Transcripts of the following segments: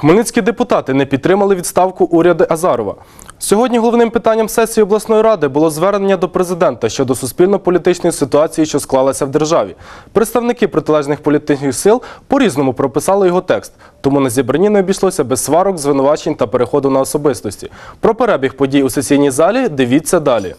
Хмельницькі депутати не підтримали відставку уряду Азарова. Сьогодні головним питанням сесії обласної ради було звернення до президента щодо суспільно-політичної ситуації, що склалася в державі. Представники протилежних політичних сил по-різному прописали його текст, тому на зібранні не обійшлося без сварок, звинувачень та переходу на особистості. Про перебіг подій у сесійній залі дивіться далі.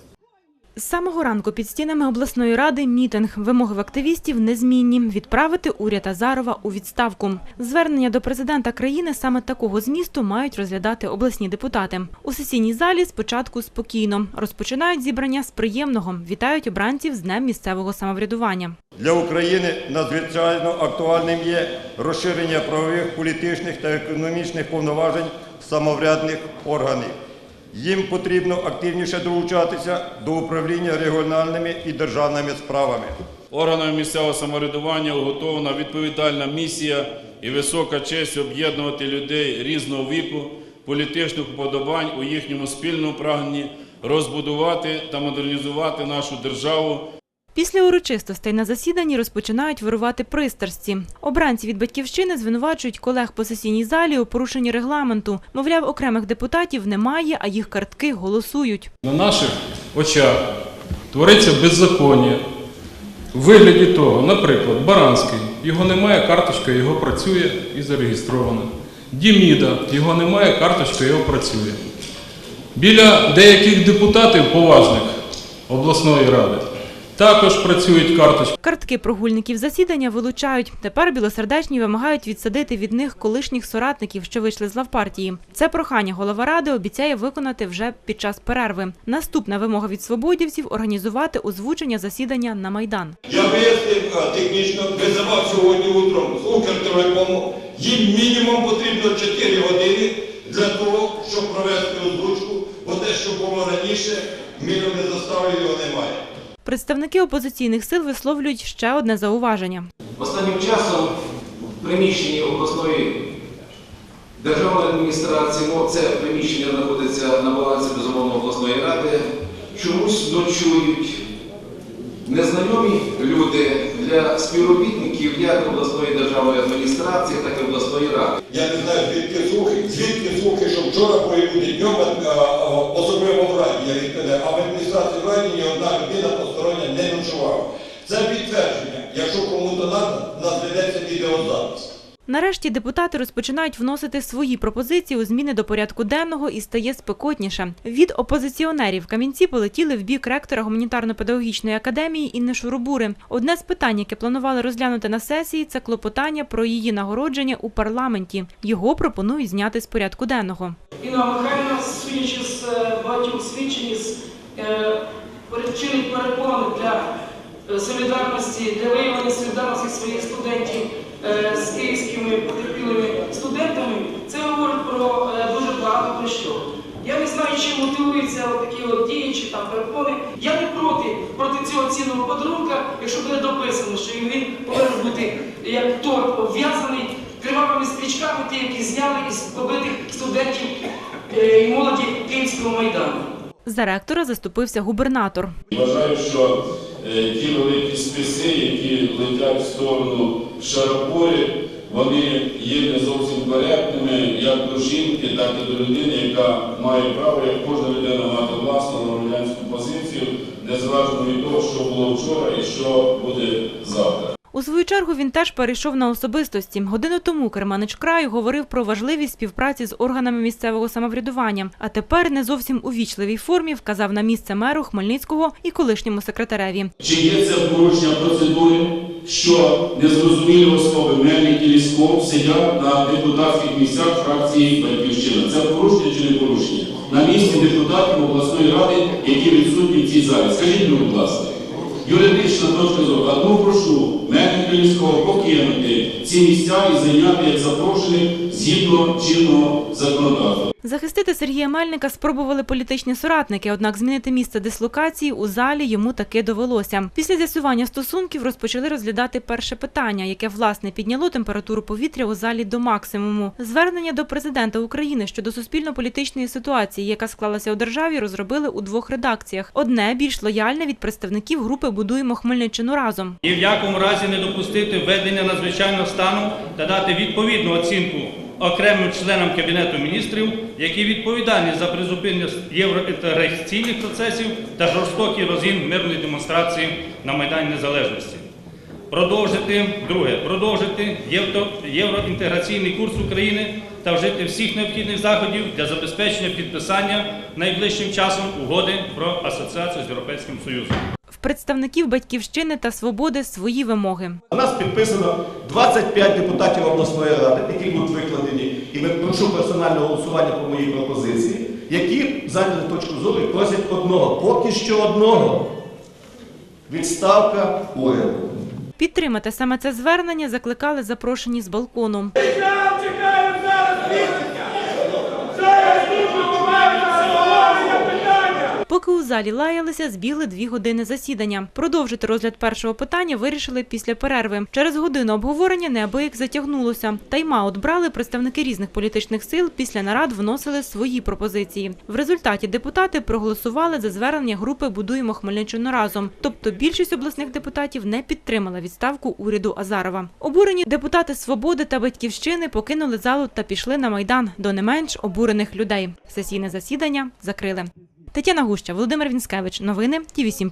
З самого ранку під стінами обласної ради мітинг. Вимоги в активістів незмінні – відправити уряд Азарова у відставку. Звернення до президента країни саме такого змісту мають розглядати обласні депутати. У сесійній залі спочатку спокійно. Розпочинають зібрання з приємного. Вітають обранців з Днем місцевого самоврядування. Для України надзвичайно актуальним є розширення правових, політичних та економічних повноважень самоврядних органів. Їм потрібно активніше долучатися до управління регіональними і державними справами. Органами місцевого самоврядування уготована відповідальна місія і висока честь об'єднувати людей різного віку, політичних вподобань у їхньому спільному прагненні розбудувати та модернізувати нашу державу Після урочистостей на засіданні розпочинають вирувати пристрасті. Обранці від батьківщини звинувачують колег по сесійній залі у порушенні регламенту. Мовляв, окремих депутатів немає, а їх картки голосують. На наших очах твориться беззаконня. В вигляді того, наприклад, Баранський, його немає, карточка його працює і зареєстрована. Діміда, його немає, карточка його працює. Біля деяких депутатів поважних обласної ради також працюють карточки. Картки прогульників засідання вилучають. Тепер білосердечні вимагають відсадити від них колишніх соратників, що вийшли з лавпартії. Це прохання голова ради обіцяє виконати вже під час перерви. Наступна вимога від свободівців організувати озвучення засідання на майдан. Я вияснив технічно, визивав сьогодні утром з Укртелекому. Їм мінімум потрібно 4 години для того, щоб провести озвучку, бо те, що було раніше, мінами застави його немає. Представники опозиційних сил висловлюють ще одне зауваження. Останнім часом в приміщенні обласної державної адміністрації, ну, це приміщення знаходиться на балансі безумовно обласної ради, чомусь ночують незнайомі люди для співробітників як обласної державної адміністрації, так і обласної ради. Я не знаю, звідки слухи, звідки слухи, що вчора по днем, е, е, особливо в раді, я відповідаю, а в адміністрації в раді ні одна людина постороння не ночувала. Це підтвердження. Якщо кому-то треба, у нас ведеться відеозапис. Нарешті депутати розпочинають вносити свої пропозиції у зміни до порядку денного і стає спекотніше. Від опозиціонерів камінці полетіли в бік ректора гуманітарно-педагогічної академії Інни Шурубури. Одне з питань, яке планували розглянути на сесії, це клопотання про її нагородження у парламенті. Його пропонують зняти з порядку денного. Інна Михайлівна, судячи з е, багатьох свідчень, е, чинить перепони для е, солідарності, для виявлення солідарності своїх студентів е, з київськими потерпілими студентами, це говорить про е, дуже багато про що. Я не знаю, чим мотивуються такі от дії чи там перепони. Я не проти проти цього цінного подарунка, якщо буде дописано, що він повинен бути як торт обв'язаний кривавими стрічками, ті, які зняли із побитих студентів е, і молоді Київського майдану. За ректора заступився губернатор. Вважаю, що е, ті великі списи, які летять в сторону Шарапорі, вони є не зовсім коректними як до жінки, так і до людини, яка має право, як кожна людина, мати власну громадянську позицію, незалежно від того, що було вчора і що буде завтра. У свою чергу він теж перейшов на особистості. Годину тому Керманич краю говорив про важливість співпраці з органами місцевого самоврядування. А тепер не зовсім у вічливій формі вказав на місце меру Хмельницького і колишньому секретареві. Чи є це порушення процедури, що незрозумілі особи Мельник і сидять на депутатських місцях фракції Батьківщина? Це порушення чи не порушення? На місці депутатів обласної ради, які відсутні в цій залі. Скажіть, будь ласка, юридична точка зору, а тому прошу Мельника і покинути ці місця і зайняти як запрошених згідно чинного законодавства. Захистити Сергія Мельника спробували політичні соратники, однак змінити місце дислокації у залі йому таки довелося. Після з'ясування стосунків розпочали розглядати перше питання, яке власне підняло температуру повітря у залі до максимуму. Звернення до президента України щодо суспільно-політичної ситуації, яка склалася у державі, розробили у двох редакціях. Одне більш лояльне від представників групи Будуємо Хмельниччину разом. Ні в якому разі не допустити введення надзвичайного стану та дати відповідну оцінку окремим членам Кабінету міністрів, які відповідальні за призупинення євроінтеграційних процесів та жорстокий розгін мирної демонстрації на Майдані Незалежності. Продовжити друге, продовжити євроінтеграційний курс України та вжити всіх необхідних заходів для забезпечення підписання найближчим часом угоди про асоціацію з Європейським Союзом. Представників батьківщини та свободи свої вимоги. У нас підписано 25 депутатів обласної ради, які будуть викладені, і ми прошу персонального голосування по моїй пропозиції, які зайняли точку зору і просять одного, поки що одного. Відставка уряду. Підтримати саме це звернення закликали запрошені з балкону. Залі лаялися, збігли дві години засідання. Продовжити розгляд першого питання вирішили після перерви. Через годину обговорення неабияк затягнулося. Тайм-аут брали представники різних політичних сил. Після нарад вносили свої пропозиції. В результаті депутати проголосували за звернення групи Будуємо Хмельниччину разом. Тобто більшість обласних депутатів не підтримала відставку уряду Азарова. Обурені депутати Свободи та Батьківщини покинули залу та пішли на майдан до не менш обурених людей. Сесійне засідання закрили. Тетяна Гуща, Володимир Вінськевич. Новини Ті 7